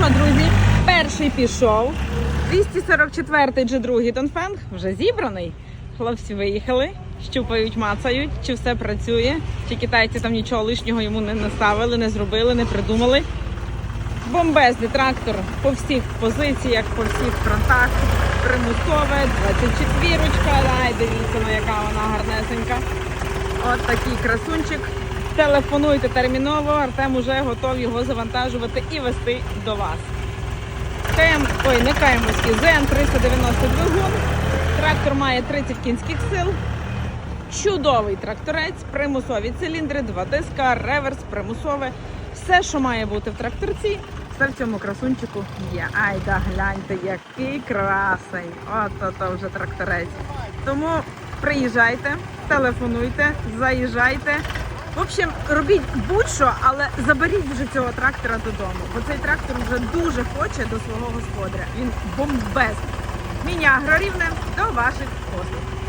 що, друзі, перший пішов. 244-й G2 Донфенг вже зібраний. Хлопці виїхали, щупають, мацають, чи все працює, чи китайці там нічого лишнього йому не наставили, не зробили, не придумали. Бомбезний трактор по всіх позиціях, по всіх фронтах. Примусове, 24-ручка. Ай, дивіться, ну яка вона гарнесенька. От такий красунчик. Телефонуйте терміново, Артем уже готов його завантажувати і вести до вас. КМ, ой, не КМський, ЗН 390 двигун. Трактор має 30 кінських сил. Чудовий тракторець, примусові циліндри, два диска, реверс, примусове. Все, що має бути в тракторці, все в цьому красунчику є. Ай да гляньте, який красень. От то вже тракторець. Тому приїжджайте, телефонуйте, заїжджайте. В общем, робіть будь-що, але заберіть вже цього трактора додому, бо цей трактор вже дуже хоче до свого господаря. Він бомбезний. Міні агрорівне до ваших послуг.